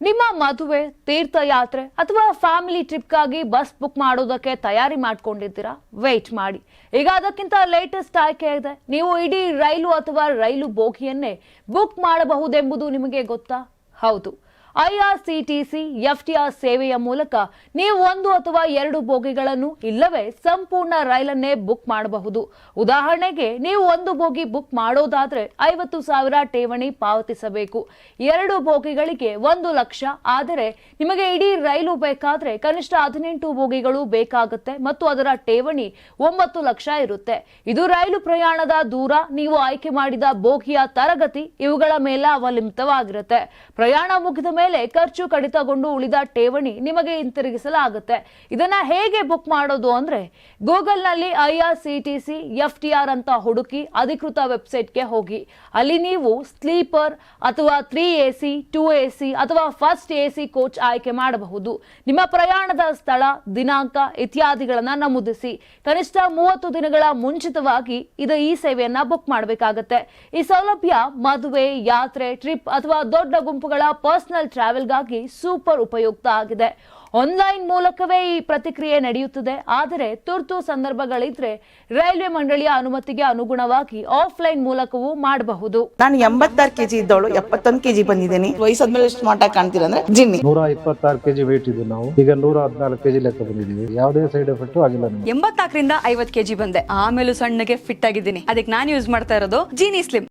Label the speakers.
Speaker 1: ನಿಮ್ಮ ಮದುವೆ, ತೀರ್ಥಯಾತ್ರೆ ಅಥವಾ ಫ್ಯಾಮಿಲಿ ಟ್ರಿಪ್ಗಾಗಿ ಬಸ್ ಬುಕ್ ಮಾಡೋದಕ್ಕೆ ತಯಾರಿ ಮಾಡ್ಕೊಂಡಿದ್ದೀರಾ? ವೇಟ್ ಮಾಡಿ. ಈಗ ಅದಕ್ಕಿಂತ ಲೇಟೆಸ್ಟ್ ಆಯ್ಕೆ ಇದೆ. ನೀವು ಇಡೀ ರೈಲು ಅಥವಾ ರೈಲು ಬೋಗಿಯನ್ನೇ ಬುಕ್ ಮಾಡಬಹುದೆಂಬುದು ನಿಮಗೆ ಗೊತ್ತಾ? ಹೌದು. ಐಆರ್ಸಿಟಿಸಿ ಎಫ್ಟಿಆರ್ ಸೇವೆಯ ಮೂಲಕ ನೀವು ಒಂದು ಅಥವಾ ಎರಡು ಬೋಗಿಗಳನ್ನು ಇಲ್ಲವೇ ಸಂಪೂರ್ಣ ರೈಲನ್ನೇ ಬುಕ್ ಮಾಡಬಹುದು. ಉದಾಹರಣೆಗೆ, ನೀವು ಒಂದು ಬೋಗಿ ಬುಕ್ ಮಾಡೋದಾದ್ರೆ ಐವತ್ತು ಸಾವಿರ ಠೇವಣಿ ಪಾವತಿಸಬೇಕು. ಎರಡು ಬೋಗಿಗಳಿಗೆ ಒಂದು ಲಕ್ಷ, ಆದರೆ ನಿಮಗೆ ಇಡೀ ರೈಲು ಬೇಕಾದ್ರೆ ಕನಿಷ್ಠ ಹದಿನೆಂಟು ಬೋಗಿಗಳು ಬೇಕಾಗುತ್ತೆ ಮತ್ತು ಅದರ ಠೇವಣಿ ಒಂಬತ್ತು ಲಕ್ಷ ಇರುತ್ತೆ. ಇದು ರೈಲು ಪ್ರಯಾಣದ ದೂರ, ನೀವು ಆಯ್ಕೆ ಮಾಡಿದ ಬೋಗಿಯ ತರಗತಿ ಇವುಗಳ ಮೇಲೆ ಅವಲಂಬಿತವಾಗಿರುತ್ತೆ ಪ್ರಯಾಣ ಮುಗಿದ ಮೇಲೆ ಖರ್ಚು ಕಡಿತಗೊಂಡು ಉಳಿದ ಠೇವಣಿ ನಿಮಗೆ ಹಿಂತಿರುಗಿಸಲಾಗುತ್ತೆ. ಇದನ್ನ ಹೇಗೆ ಬುಕ್ ಮಾಡೋದು ಅಂದ್ರೆ ಗೂಗಲ್ನಲ್ಲಿ ಐಆರ್ಸಿಟಿಸಿ ಎಫ್ ಟಿ ಆರ್ ಅಂತ ಹುಡುಕಿ ಅಧಿಕೃತ ವೆಬ್ಸೈಟ್ಗೆ ಹೋಗಿ. ಅಲ್ಲಿ ನೀವು ಸ್ಲೀಪರ್ ಅಥವಾ three A C, two A C ಅಥವಾ ಫಸ್ಟ್ ಎ ಸಿ ಕೋಚ್ ಆಯ್ಕೆ ಮಾಡಬಹುದು. ನಿಮ್ಮ ಪ್ರಯಾಣದ ಸ್ಥಳ, ದಿನಾಂಕ ಇತ್ಯಾದಿಗಳನ್ನ ನಮೂದಿಸಿ. ಕನಿಷ್ಠ ಮೂವತ್ತು ದಿನಗಳ ಮುಂಚಿತವಾಗಿ ಇದು ಈ ಸೇವೆಯನ್ನ ಬುಕ್ ಮಾಡಬೇಕಾಗುತ್ತೆ. ಈ ಸೌಲಭ್ಯ ಮದುವೆ, ಯಾತ್ರೆ ಟ್ರಿಪ್ ಅಥವಾ ದೊಡ್ಡ ಗುಂಪುಗಳ ಪರ್ಸನಲ್ ಟ್ರಾವೆಲ್ಗಾಗಿ ಸೂಪರ್ ಉಪಯುಕ್ತ ಆಗಿದೆ. ಆನ್ಲೈನ್ ಮೂಲಕವೇ ಈ ಪ್ರತಿಕ್ರಿಯೆ ನಡೆಯುತ್ತದೆ. ಆದರೆ ತುರ್ತು ಸಂದರ್ಭಗಳಿದ್ರೆ ರೈಲ್ವೆ ಮಂಡಳಿಯ ಅನುಮತಿಗೆ ಅನುಗುಣವಾಗಿ ಆಫ್ಲೈನ್ ಮೂಲಕವೂ ಮಾಡಬಹುದು.
Speaker 2: ನಾನು ಎಂಬತ್ತಾರು ಕೆಜಿ ಇದ್ದವಳು ಎಪ್ಪತ್ತೊಂದು ಕೆಜಿ ಬಂದಿದ್ದೀನಿ. ವಯಸ್ಸಾದ್ಮೇಲೆ ಸ್ಮಾರ್ಟ್ ಆಗಿ ಕಾಣ್ತೀರ ಅಂದ್ರೆ ಜಿನ್ನಿ
Speaker 3: ನೂರ ಇಪ್ಪತ್ತಾರು ಕೆಜಿ ವೇಟ್ ಇದ್ದು ನಾವು. ಈಗ ನೂರ ಹದಿನಾಲ್ಕು ಕೆಜಿ ಲೆಕ್ಕ ಬಂದಿದ್ದೀವಿ. ಯಾವುದೇ ಸೈಡ್ ಎಫೆಕ್ಟ್ ಆಗಿಲ್ಲ
Speaker 4: ಎಂಬತ್ನಾಲ್ಕರಿಂದ ಐವತ್ತು ಕೆಜಿ ಬಂದೆ. ಆಮೇಲೂ ಸಣ್ಣಗೆ ಫಿಟ್ ಆಗಿದ್ದೀನಿ. ಅದಕ್ಕೆ ನಾನು ಯೂಸ್ ಮಾಡ್ತಾ ಇರೋದು ಜೀನಿ ಸ್ಲಿಮ್